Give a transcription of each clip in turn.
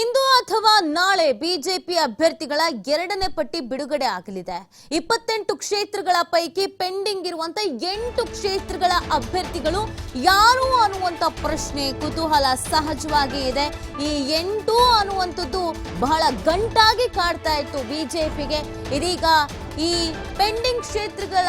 ಇಂದು ಅಥವಾ ನಾಳೆ ಬಿಜೆಪಿ ಅಭ್ಯರ್ಥಿಗಳ ಎರಡನೇ ಪಟ್ಟಿ ಬಿಡುಗಡೆ ಆಗಲಿದೆ. ಇಪ್ಪತ್ತೆಂಟು ಕ್ಷೇತ್ರಗಳ ಪೈಕಿ ಪೆಂಡಿಂಗ್ ಇರುವಂತ ಎಂಟು ಕ್ಷೇತ್ರಗಳ ಅಭ್ಯರ್ಥಿಗಳು ಯಾರು ಅನ್ನುವಂತ ಪ್ರಶ್ನೆ ಕುತೂಹಲ ಸಹಜವಾಗಿ ಇದೆ. ಈ ಎಂಟು ಅನ್ನುವಂಥದ್ದು ಬಹಳ ಗಂಟಾಗಿ ಕಾಡ್ತಾ ಇತ್ತು ಬಿಜೆಪಿಗೆ. ಇದೀಗ ಈ ಪೆಂಡಿಂಗ್ ಕ್ಷೇತ್ರಗಳ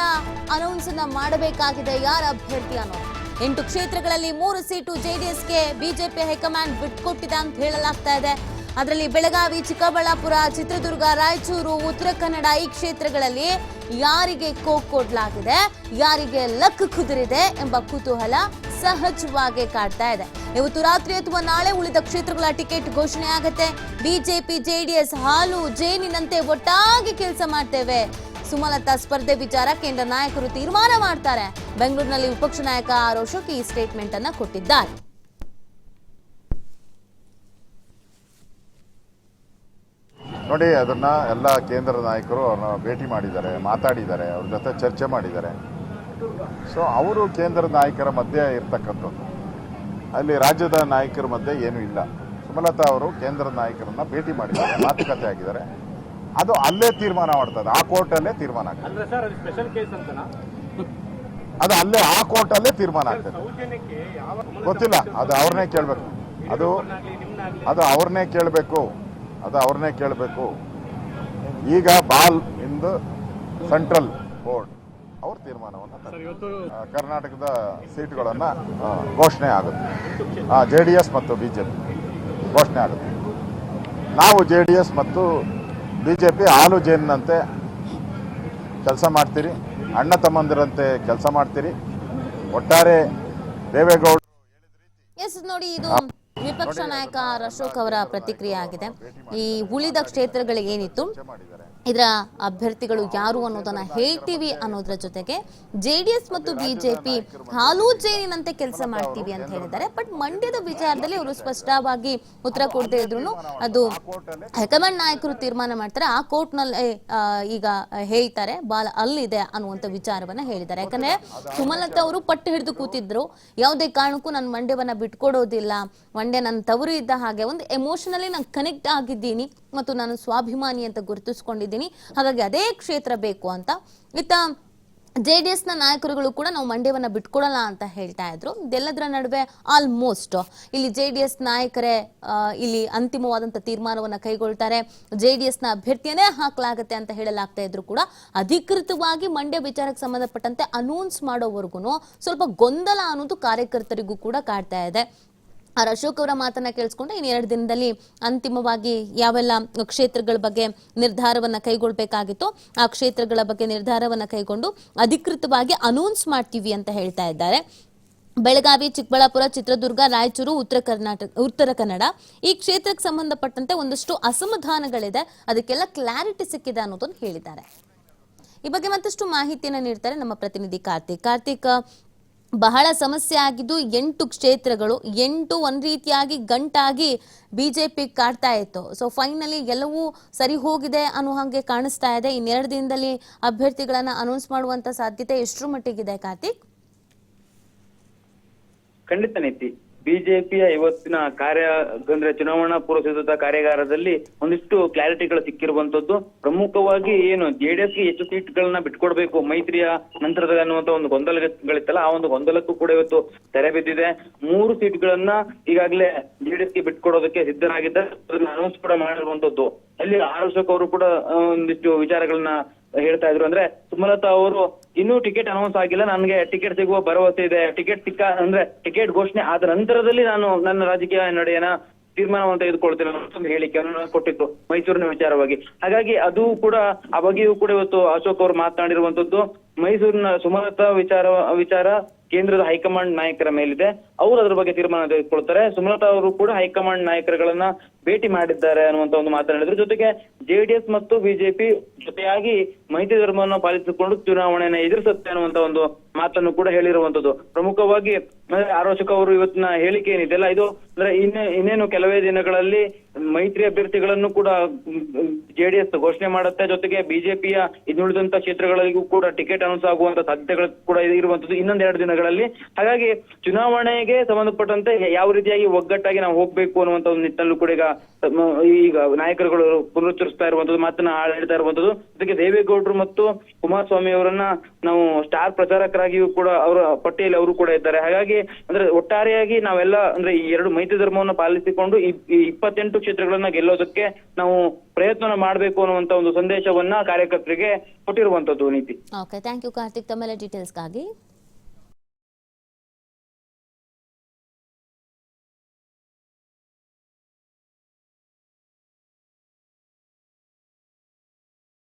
ಅನೌನ್ಸ್ ಅನ್ನ ಮಾಡಬೇಕಾಗಿದೆ. ಯಾರ ಅಭ್ಯರ್ಥಿ ಅನ್ನೋದು? ಎಂಟು ಕ್ಷೇತ್ರಗಳಲ್ಲಿ ಮೂರು ಸೀಟು ಜೆಡಿಎಸ್ಗೆ ಬಿಜೆಪಿ ಹೈಕಮಾಂಡ್ ಬಿಟ್ಕೊಟ್ಟಿದೆ ಅಂತ ಹೇಳಲಾಗ್ತಾ ಇದೆ. ಅದರಲ್ಲಿ ಬೆಳಗಾವಿ, ಚಿಕ್ಕಬಳ್ಳಾಪುರ, ಚಿತ್ರದುರ್ಗ, ರಾಯಚೂರು, ಉತ್ತರ ಕನ್ನಡ ಈ ಕ್ಷೇತ್ರಗಳಲ್ಲಿ ಯಾರಿಗೆ ಕೋಕ್ ಕೊಡಲಾಗಿದೆ ಯಾರಿಗೆ ಲಕ್ ಕುದುರಿದೆ ಎಂಬ ಕುತೂಹಲ ಸಹಜವಾಗಿ ಕಾಡ್ತಾ ಇದೆ. ಇವತ್ತು ರಾತ್ರಿ ಅಥವಾ ನಾಳೆ ಉಳಿದ ಕ್ಷೇತ್ರಗಳ ಟಿಕೆಟ್ ಘೋಷಣೆ ಆಗುತ್ತೆ. ಬಿಜೆಪಿ, ಜೆಡಿಎಸ್ ಹಾಲು ಜೇನಿನಂತೆ ಒಟ್ಟಾಗಿ ಕೆಲಸ ಮಾಡ್ತೇವೆ. ಸುಮಲತಾ ಸ್ಪರ್ಧೆ ವಿಚಾರ ಕೇಂದ್ರ ನಾಯಕರು ತೀರ್ಮಾನ ಮಾಡ್ತಾರೆ. ಬೆಂಗಳೂರಿನಲ್ಲಿ ವಿಪಕ್ಷ ನಾಯಕ ಆರ್ ಅಶೋಕ್ ಈ ಸ್ಟೇಟ್ಮೆಂಟ್ ಅನ್ನ ಕೊಟ್ಟಿದ್ದಾರೆ. ನೋಡಿ, ಅದನ್ನ ಎಲ್ಲ ಕೇಂದ್ರ ನಾಯಕರು ಭೇಟಿ ಮಾಡಿದ್ದಾರೆ, ಮಾತಾಡಿದ್ದಾರೆ, ಅವ್ರ ಜೊತೆ ಚರ್ಚೆ ಮಾಡಿದ್ದಾರೆ. ಸೊ ಅವರು ಕೇಂದ್ರ ನಾಯಕರ ಮಧ್ಯೆ ಇರ್ತಕ್ಕಂಥದ್ದು. ಅಲ್ಲಿ ರಾಜ್ಯದ ನಾಯಕರ ಮಧ್ಯೆ ಏನೂ ಇಲ್ಲ. ಸುಮಲತಾ ಅವರು ಕೇಂದ್ರ ನಾಯಕರನ್ನ ಭೇಟಿ ಮಾಡಿದ್ದಾರೆ, ಮಾತುಕತೆ ಆಗಿದ್ದಾರೆ. ಅದು ಅಲ್ಲೇ ತೀರ್ಮಾನ ಮಾಡ್ತದೆ ಆ ಕೋರ್ಟಲ್ಲೇ ತೀರ್ಮಾನ ಆಗ್ತದೆ. ಅದು ಅಲ್ಲೇ ಆ ಕೋರ್ಟಲ್ಲೇ ತೀರ್ಮಾನ ಆಗ್ತದೆ. ಗೊತ್ತಿಲ್ಲ ಅದು ಅವ್ರನ್ನೇ ಕೇಳಬೇಕು. ಅದು ಅದು ಅವ್ರನ್ನೇ ಕೇಳಬೇಕು. ಅದು ಅವ್ರನ್ನೇ ಕೇಳಬೇಕು. ಈಗ ಬಾಲ್ ಇಂದು ಸೆಂಟ್ರಲ್ ಬೋರ್ಡ್ ಅವ್ರ ತೀರ್ಮಾನವನ್ನು ಕರ್ನಾಟಕದ ಸೀಟ್ಗಳನ್ನು ಘೋಷಣೆ ಆಗುತ್ತೆ. ಜೆ ಡಿ ಎಸ್ ಮತ್ತು ಬಿ ಜೆ ಪಿ ಘೋಷಣೆ ಆಗುತ್ತೆ. ನಾವು ಜೆ ಡಿ ಎಸ್ ಮತ್ತು ಬಿ ಜೆ ಪಿ ಹಾಲು ಜೇನಿನಂತೆ ಕೆಲಸ ಮಾಡ್ತೀರಿ ಅಣ್ಣ ತಮ್ಮಂದಿರಂತೆ ಕೆಲಸ ಮಾಡ್ತೀರಿ. ಒಟ್ಟಾರೆ ದೇವೇಗೌಡ ಎಸ್ ನೋಡಿ ಇದು ವಿಪಕ್ಷ ನಾಯಕ ಅಶೋಕ್ ಅವರ ಪ್ರತಿಕ್ರಿಯೆ ಆಗಿದೆ. ಈ ಉಳಿದ ಕ್ಷೇತ್ರಗಳಿಗೆ ಏನಿತ್ತು? ಇದರ ಅಭ್ಯರ್ಥಿಗಳು ಯಾರು ಅನ್ನೋದನ್ನ ಹೇಳ್ತೀವಿ ಅನ್ನೋದ್ರ ಜೊತೆಗೆ ಜೆಡಿಎಸ್ ಮತ್ತು ಬಿಜೆಪಿ ಹಾಲು ಜೇನಿನಂತೆ ಕೆಲಸ ಮಾಡ್ತೀವಿ ಅಂತ ಹೇಳಿದ್ದಾರೆ. ಬಟ್ ಮಂಡ್ಯದ ವಿಚಾರದಲ್ಲಿ ಅವರು ಸ್ಪಷ್ಟವಾಗಿ ಉತ್ತರ ಕೊಡದೇ ಇದ್ರು ಅದು ಹೈಕಮಾಂಡ್ ನಾಯಕರು ತೀರ್ಮಾನ ಮಾಡ್ತಾರೆ. ಆ ಕೋರ್ಟ್ನಲ್ಲಿ ಈಗ ಹೇಳ್ತಾರೆ, ಬಾಲ ಅಲ್ಲಿದೆ ಅನ್ನುವಂತ ವಿಚಾರವನ್ನ ಹೇಳಿದ್ದಾರೆ. ಯಾಕಂದ್ರೆ ಸುಮಲತಾ ಅವರು ಪಟ್ಟು ಹಿಡಿದು ಕೂತಿದ್ರು. ಯಾವುದೇ ಕಾರಣಕ್ಕೂ ನಾನು ಮಂಡ್ಯವನ್ನ ಬಿಟ್ಕೊಡೋದಿಲ್ಲ. ಮಂಡ್ಯ ನನ್ನ ತವರು ಇದ್ದ ಹಾಗೆ ಒಂದು ಎಮೋಷನಲಿ ನಾನು ಕನೆಕ್ಟ್ ಆಗಿದ್ದೀನಿ ಮತ್ತು ನಾನು ಸ್ವಾಭಿಮಾನಿ ಅಂತ ಗುರುತಿಸ್ಕೊಂಡಿದ್ದೀನಿ. ಹಾಗಾಗಿ ಅದೇ ಕ್ಷೇತ್ರ ಬೇಕು ಅಂತ. ಇತ್ತ ಜೆ ಡಿ ಎಸ್ನ ನಾಯಕರುಗಳು ಕೂಡ ನಾವು ಮಂಡ್ಯವನ್ನು ಬಿಟ್ಕೊಡಲ್ಲ ಅಂತ ಹೇಳ್ತಾ ಇದ್ರು. ಇದೆಲ್ಲದರ ನಡುವೆ ಆಲ್ಮೋಸ್ಟ್ ಇಲ್ಲಿ ಜೆ ಡಿ ಎಸ್ ನಾಯಕರೇ ಇಲ್ಲಿ ಅಂತಿಮವಾದಂಥ ತೀರ್ಮಾನವನ್ನು ಕೈಗೊಳ್ತಾರೆ. ಜೆ ಡಿ ಎಸ್ನ ಅಭ್ಯರ್ಥಿಯನ್ನೇ ಹಾಕಲಾಗತ್ತೆ ಅಂತ ಹೇಳಲಾಗ್ತಾ ಇದ್ರು ಕೂಡ. ಅಧಿಕೃತವಾಗಿ ಮಂಡ್ಯ ವಿಚಾರಕ್ಕೆ ಸಂಬಂಧಪಟ್ಟಂತೆ ಅನೌನ್ಸ್ ಮಾಡೋವರೆಗೂ ಸ್ವಲ್ಪ ಗೊಂದಲ ಅನ್ನೋದು ಕಾರ್ಯಕರ್ತರಿಗೂ ಕೂಡ ಕಾಡ್ತಾ ಇದೆ. ಆರ್ ಅಶೋಕ್ ಅವರ ಮಾತನ್ನ ಕೇಳಿಸ್ಕೊಂಡು, ಇನ್ನು ಎರಡು ದಿನದಲ್ಲಿ ಅಂತಿಮವಾಗಿ ಯಾವೆಲ್ಲ ಕ್ಷೇತ್ರಗಳ ಬಗ್ಗೆ ನಿರ್ಧಾರವನ್ನ ಕೈಗೊಳ್ಬೇಕಾಗಿತ್ತು ಆ ಕ್ಷೇತ್ರಗಳ ಬಗ್ಗೆ ನಿರ್ಧಾರವನ್ನ ಕೈಗೊಂಡು ಅಧಿಕೃತವಾಗಿ ಅನೌನ್ಸ್ ಮಾಡ್ತೀವಿ ಅಂತ ಹೇಳ್ತಾ ಇದ್ದಾರೆ. ಬೆಳಗಾವಿ, ಚಿಕ್ಕಬಳ್ಳಾಪುರ, ಚಿತ್ರದುರ್ಗ, ರಾಯಚೂರು, ಉತ್ತರ ಕರ್ನಾಟಕ, ಉತ್ತರ ಕನ್ನಡ ಈ ಕ್ಷೇತ್ರಕ್ಕೆ ಸಂಬಂಧಪಟ್ಟಂತೆ ಒಂದಷ್ಟು ಅಸಮಾಧಾನಗಳಿದೆ. ಅದಕ್ಕೆಲ್ಲ ಕ್ಲಾರಿಟಿ ಸಿಕ್ಕಿದೆ ಅನ್ನೋದನ್ನು ಹೇಳಿದ್ದಾರೆ. ಈ ಬಗ್ಗೆ ಮತ್ತಷ್ಟು ಮಾಹಿತಿಯನ್ನು ನೀಡ್ತಾರೆ ನಮ್ಮ ಪ್ರತಿನಿಧಿ ಕಾರ್ತಿಕ್. ಕಾರ್ತಿಕ್ ಬಹಳ ಸಮಸ್ಯೆ ಆಗಿದ್ದು ಎಂಟು ಕ್ಷೇತ್ರಗಳು, ಎಂಟು ಒಂದ್ ರೀತಿಯಾಗಿ ಗಂಟಾಗಿ ಬಿಜೆಪಿ ಕಾಡ್ತಾ ಇತ್ತು. ಸೊ ಫೈನಲಿ ಎಲ್ಲವೂ ಸರಿ ಹೋಗಿದೆ ಅನ್ನೋ ಹಾಗೆ ಕಾಣಿಸ್ತಾ ಇದೆ. ಇನ್ನೆರಡು ದಿನದಲ್ಲಿ ಅಭ್ಯರ್ಥಿಗಳನ್ನ ಅನೌನ್ಸ್ ಮಾಡುವಂತ ಸಾಧ್ಯತೆ ಎಷ್ಟರ ಮಟ್ಟಿಗಿದೆ, ಕಾರ್ತಿಕ್? ಖಂಡಿತ ನೀತಿ ಬಿಜೆಪಿಯ ಇವತ್ತಿನ ಕಾರ್ಯ, ಅಂದ್ರೆ ಚುನಾವಣಾ ಪೂರ್ವ ಸಿದ್ಧತಾ ಕಾರ್ಯಾಗಾರದಲ್ಲಿ ಒಂದಿಷ್ಟು ಕ್ಲಾರಿಟಿಗಳು ಸಿಕ್ಕಿರುವಂತದ್ದು ಪ್ರಮುಖವಾಗಿ ಏನು ಜೆಡಿಎಸ್ಗೆ ಎಷ್ಟು ಸೀಟ್ಗಳನ್ನ ಬಿಟ್ಕೊಡ್ಬೇಕು ಮೈತ್ರಿಯ ನಂತರದ ಅನ್ನುವಂತ ಒಂದು ಗೊಂದಲಗಳಿತ್ತಲ್ಲ, ಆ ಒಂದು ಗೊಂದಲಕ್ಕೂ ಕೂಡ ಇವತ್ತು ತೆರೆ ಬಿದ್ದಿದೆ. ಮೂರು ಸೀಟ್ಗಳನ್ನ ಈಗಾಗಲೇ ಜೆಡಿಎಸ್ಗೆ ಬಿಟ್ಕೊಡೋದಕ್ಕೆ ಸಿದ್ಧರಾಗಿದ್ದಾರೆ. ಅನೌನ್ಸ್ ಕೂಡ ಮಾಡಿರುವಂತದ್ದು ಅಲ್ಲಿ ಆರ್ ಅಶೋಕ್ ಅವರು ಕೂಡ ಒಂದಿಷ್ಟು ವಿಚಾರಗಳನ್ನ ಹೇಳ್ತಾ ಇದ್ರು. ಅಂದ್ರೆ ಸುಮಲತಾ ಅವರು, ಇನ್ನೂ ಟಿಕೆಟ್ ಅನೌನ್ಸ್ ಆಗಿಲ್ಲ, ನನಗೆ ಟಿಕೆಟ್ ಸಿಗುವ ಭರವಸೆ ಇದೆ. ಟಿಕೆಟ್ ಸಿಕ್ಕ ಅಂದ್ರೆ ಟಿಕೆಟ್ ಘೋಷಣೆ ಆದ ನಂತರದಲ್ಲಿ ನಾನು ನನ್ನ ರಾಜಕೀಯ ನಡೆಯನ ತೀರ್ಮಾನವನ್ನು ತೆಗೆದುಕೊಳ್ತೇನೆ ಒಂದು ಹೇಳಿಕೆಯನ್ನು ಕೊಟ್ಟಿದ್ದು ಮೈಸೂರಿನ ವಿಚಾರವಾಗಿ. ಹಾಗಾಗಿ ಅದು ಕೂಡ, ಆ ಕೂಡ ಇವತ್ತು ಅಶೋಕ್ ಅವರು ಮಾತನಾಡಿರುವಂತದ್ದು, ಮೈಸೂರಿನ ಸುಮಲತಾ ವಿಚಾರ ವಿಚಾರ ಕೇಂದ್ರದ ಹೈಕಮಾಂಡ್ ನಾಯಕರ ಮೇಲಿದೆ. ಅವರು ಅದರ ಬಗ್ಗೆ ತೀರ್ಮಾನ ತೆಗೆದುಕೊಳ್ತಾರೆ. ಸುಮಲತಾ ಅವರು ಕೂಡ ಹೈಕಮಾಂಡ್ ನಾಯಕರುಗಳನ್ನ ಭೇಟಿ ಮಾಡಿದ್ದಾರೆ ಅನ್ನುವಂತ ಒಂದು ಮಾತನಾಡಿದ್ರು ಜೊತೆಗೆ ಜೆಡಿಎಸ್ ಮತ್ತು ಬಿಜೆಪಿ ಜೊತೆಯಾಗಿ ಮೈತ್ರಿ ಧರ್ಮವನ್ನು ಪಾಲಿಸಿಕೊಂಡು ಚುನಾವಣೆಯನ್ನು ಎದುರಿಸುತ್ತೆ ಅನ್ನುವಂತ ಒಂದು ಮಾತನ್ನು ಕೂಡ ಹೇಳಿರುವಂತದ್ದು. ಪ್ರಮುಖವಾಗಿ ಆರೋಚಕ ಅವರು ಇವತ್ತಿನ ಹೇಳಿಕೆ ಏನಿದೆಯಲ್ಲ ಇದು ಅಂದ್ರೆ ಇನ್ನೇ, ಇನ್ನೇನು ಕೆಲವೇ ದಿನಗಳಲ್ಲಿ ಮೈತ್ರಿ ಅಭ್ಯರ್ಥಿಗಳನ್ನು ಕೂಡ ಜೆಡಿಎಸ್ ಘೋಷಣೆ ಮಾಡುತ್ತೆ. ಜೊತೆಗೆ ಬಿಜೆಪಿಯ ಇನ್ನುಳಿದಂತ ಕ್ಷೇತ್ರಗಳಿಗೂ ಕೂಡ ಟಿಕೆಟ್ ಅನೌನ್ಸ್ ಆಗುವಂತ ಸಾಧ್ಯತೆಗಳು ಕೂಡ ಇರುವಂತದ್ದು ಇನ್ನೊಂದ್ ಎರಡು ದಿನಗಳಲ್ಲಿ. ಹಾಗಾಗಿ ಚುನಾವಣೆಗೆ ಸಂಬಂಧಪಟ್ಟಂತೆ ಯಾವ ರೀತಿಯಾಗಿ ಒಗ್ಗಟ್ಟಾಗಿ ನಾವು ಹೋಗ್ಬೇಕು ಅನ್ನುವಂತ ಒಂದು ನಿಟ್ಟಿನಲ್ಲೂ ಕೂಡ ಈಗ ಈಗ ನಾಯಕರುಗಳು ಪುನರುಚ್ಚರಿಸ್ತಾ ಇರುವಂತದ್ದು, ಮಾತನ್ನ ಹೇಳ್ತಾ ಇರುವಂತದ್ದು ಜೊತೆಗೆ ದೇವೇಗೌಡರು ಮತ್ತು ಕುಮಾರಸ್ವಾಮಿ ಅವರನ್ನ ನಾವು ಸ್ಟಾರ್ ಪ್ರಚಾರಕರಾಗಿಯೂ ಕೂಡ ಅವರ ಪಟ್ಟಿಯಲ್ಲಿ ಅವರು ಕೂಡ ಇದ್ದಾರೆ. ಹಾಗಾಗಿ ಅಂದ್ರೆ ಒಟ್ಟಾರೆಯಾಗಿ ನಾವೆಲ್ಲ ಅಂದ್ರೆ ಈ ಎರಡು ಮೈತ್ರಿ ಧರ್ಮವನ್ನು ಪಾಲಿಸಿಕೊಂಡು ಈ ಇಪ್ಪತ್ತೆಂಟು ಕ್ಷೇತ್ರಗಳನ್ನ ಗೆಲ್ಲೋದಕ್ಕೆ ನಾವು ಪ್ರಯತ್ನ ಮಾಡಬೇಕು ಅನ್ನುವಂತ ಒಂದು ಸಂದೇಶವನ್ನ ಕಾರ್ಯಕರ್ತರಿಗೆ ಕೊಟ್ಟಿರುವಂತದ್ದು ನೀತಿ. ಓಕೆ ಥ್ಯಾಂಕ್ ಯು ಕಾರ್ತಿಕ್ ತಮ್ಮೆಲ್ಲ ಡೀಟೇಲ್ಸ್ಗಾಗಿ